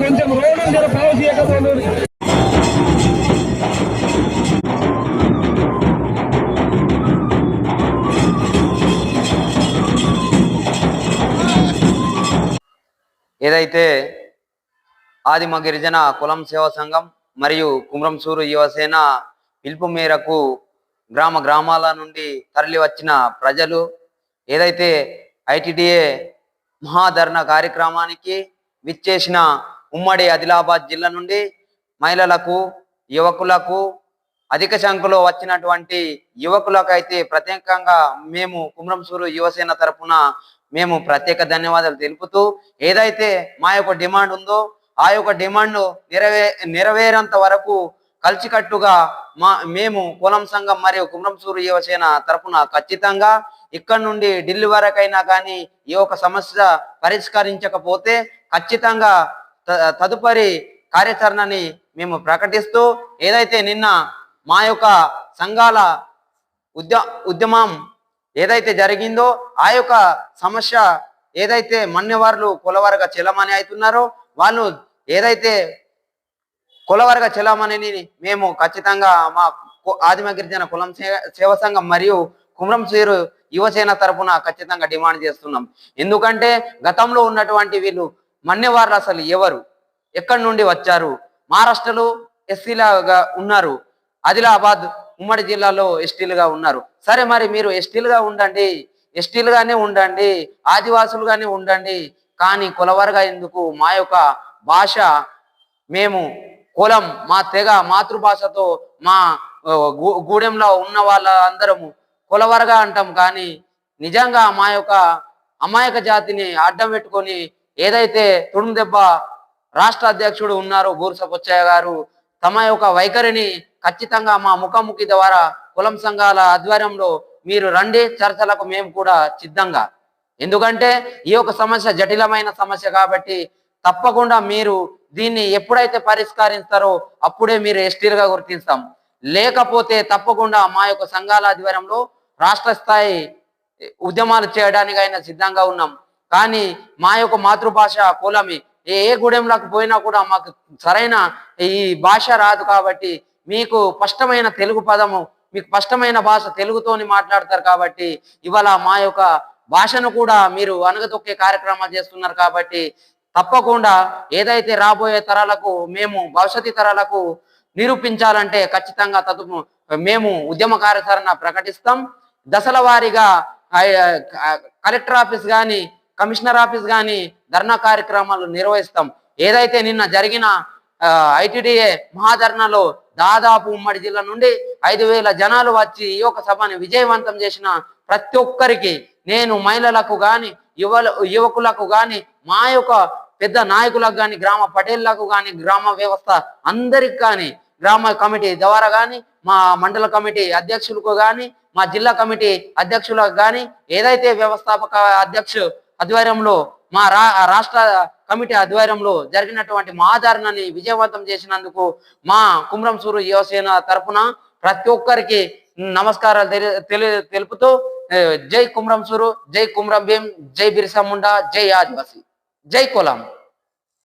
కొంచెం చేయకపోతే ఏదైతే ఆదిమ గిరిజన కులం సేవా సంఘం మరియు కుమ్రంసూరు యువసేన పిలుపు మేరకు గ్రామ గ్రామాల నుండి తరలి వచ్చిన ప్రజలు ఏదైతే ఐటిడిఏ మహాధరణ కార్యక్రమానికి విచ్చేసిన ఉమ్మడి ఆదిలాబాద్ జిల్లా నుండి మహిళలకు యువకులకు అధిక సంఖ్యలో వచ్చినటువంటి యువకులకు అయితే ప్రత్యేకంగా మేము కుమ్రంసూరు యువసేన తరఫున మేము ప్రత్యేక ధన్యవాదాలు తెలుపుతూ ఏదైతే మా యొక్క డిమాండ్ ఉందో ఆ యొక్క డిమాండ్ నెరవే నెరవేరేంత వరకు కలిసికట్టుగా మా మేము కులం సంఘం మరియు కుమ్రంసూరు యువసేన తరఫున ఖచ్చితంగా ఇక్కడ నుండి ఢిల్లీ వరకైనా కానీ ఈ యొక్క సమస్య పరిష్కరించకపోతే ఖచ్చితంగా త- తదుపరి కార్యాచరణని మేము ప్రకటిస్తూ ఏదైతే నిన్న మా యొక్క సంఘాల ఉద్య ఉద్యమం ఏదైతే జరిగిందో ఆ యొక్క సమస్య ఏదైతే మన్యవారులు కులవరగా చెలమని అవుతున్నారో వాళ్ళు ఏదైతే కులవరగ చెలమణిని మేము ఖచ్చితంగా మా ఆదిమ గిరిజన కులం సేవ సంఘం మరియు కుమ్రంశీరు యువసేన తరపున ఖచ్చితంగా డిమాండ్ చేస్తున్నాం. ఎందుకంటే గతంలో ఉన్నటువంటి వీళ్ళు మన్యవారులు అసలు ఎవరు? ఎక్కడి నుండి వచ్చారు? మహారాష్ట్రలో ఎస్సీలాగా ఉన్నారు. ఆదిలాబాద్ ఉమ్మడి జిల్లాలో ఎస్టీలుగా ఉన్నారు. సరే మరి మీరు ఎస్టీలుగా ఉండండి. ఎస్టీలుగానే ఉండండి. ఆదివాసులుగానే ఉండండి. కానీ కులవరగా ఎందుకు? మా యొక్క భాష మేము కులం మా తెగ మాతృభాషతో మా గూ- గూడెంలో ఉన్న వాళ్ళ అందరము కులవరగా అంటాం కానీ నిజంగా మా యొక్క అమాయక జాతిని అడ్డం పెట్టుకొని ఏదైతే తుడుము దెబ్బ రాష్ట్ర అధ్యక్షుడు ఉన్నారో బూర్సపొచ్చయ్య గారు తమ యొక్క వైఖరిని ఖచ్చితంగా మా ముఖాముఖి ద్వారా కులం సంఘాల ఆధ్వర్యంలో మీరు రండి చర్చలకు మేము కూడా సిద్ధంగా. ఎందుకంటే ఈ యొక్క సమస్య జటిలమైన సమస్య కాబట్టి తప్పకుండా మీరు దీన్ని ఎప్పుడైతే పరిష్కరిస్తారో అప్పుడే మీరు ఎస్టీలుగా గుర్తిస్తాం లేకపోతే తప్పకుండా మా యొక్క సంఘాల ఆధ్వర్యంలో రాష్ట్ర స్థాయి ఉద్యమాలు చేయడానికి అయినా సిద్ధంగా ఉన్నాం. కానీ మా యొక్క మాతృభాష కులమి ఏ ఏ గూడెంలోకి పోయినా కూడా మాకు సరైన ఈ భాష రాదు కాబట్టి మీకు స్పష్టమైన తెలుగు పదము మీకు స్పష్టమైన భాష తెలుగుతోని మాట్లాడతారు కాబట్టి ఇవాళ మా యొక్క భాషను కూడా మీరు అనగతొక్కే కార్యక్రమాలు చేస్తున్నారు కాబట్టి తప్పకుండా ఏదైతే రాబోయే తరాలకు మేము భవిష్యత్తు తరాలకు నిరూపించాలంటే ఖచ్చితంగా తదు మేము ఉద్యమ కార్యాచరణ ప్రకటిస్తాం. దశల వారీగా కలెక్టర్ ఆఫీస్ కానీ కమిషనర్ ఆఫీస్ కానీ ధర్నా కార్యక్రమాలు నిర్వహిస్తాం. ఏదైతే నిన్న జరిగిన ఐటీడీఏ మహాధర్నాలో దాదాపు ఉమ్మడి జిల్లా నుండి ఐదు వేల జనాలు వచ్చి ఈ యొక్క సభని విజయవంతం చేసిన ప్రతి ఒక్కరికి నేను మహిళలకు కానీ యువ యువకులకు కానీ మా యొక్క పెద్ద నాయకులకు కానీ గ్రామ పటేళ్ళకు కానీ గ్రామ వ్యవస్థ అందరికి కానీ గ్రామ కమిటీ ద్వారా కానీ మా మండల కమిటీ అధ్యక్షులకు కానీ మా జిల్లా కమిటీ అధ్యక్షులకు కానీ ఏదైతే వ్యవస్థాపక అధ్యక్షు ఆధ్వర్యంలో మా రా రాష్ట్ర కమిటీ ఆధ్వర్యంలో జరిగినటువంటి మహాధారణని విజయవంతం చేసినందుకు మా కుమ్రం సూరు యువసేన తరపున ప్రతి ఒక్కరికి నమస్కారాలు తెలి తెలుపుతూ జై కుమ్రం సూరు జై కుమ్రం భీం జై బిర్సా ముండా జై ఆదివాసీ. జై కులం.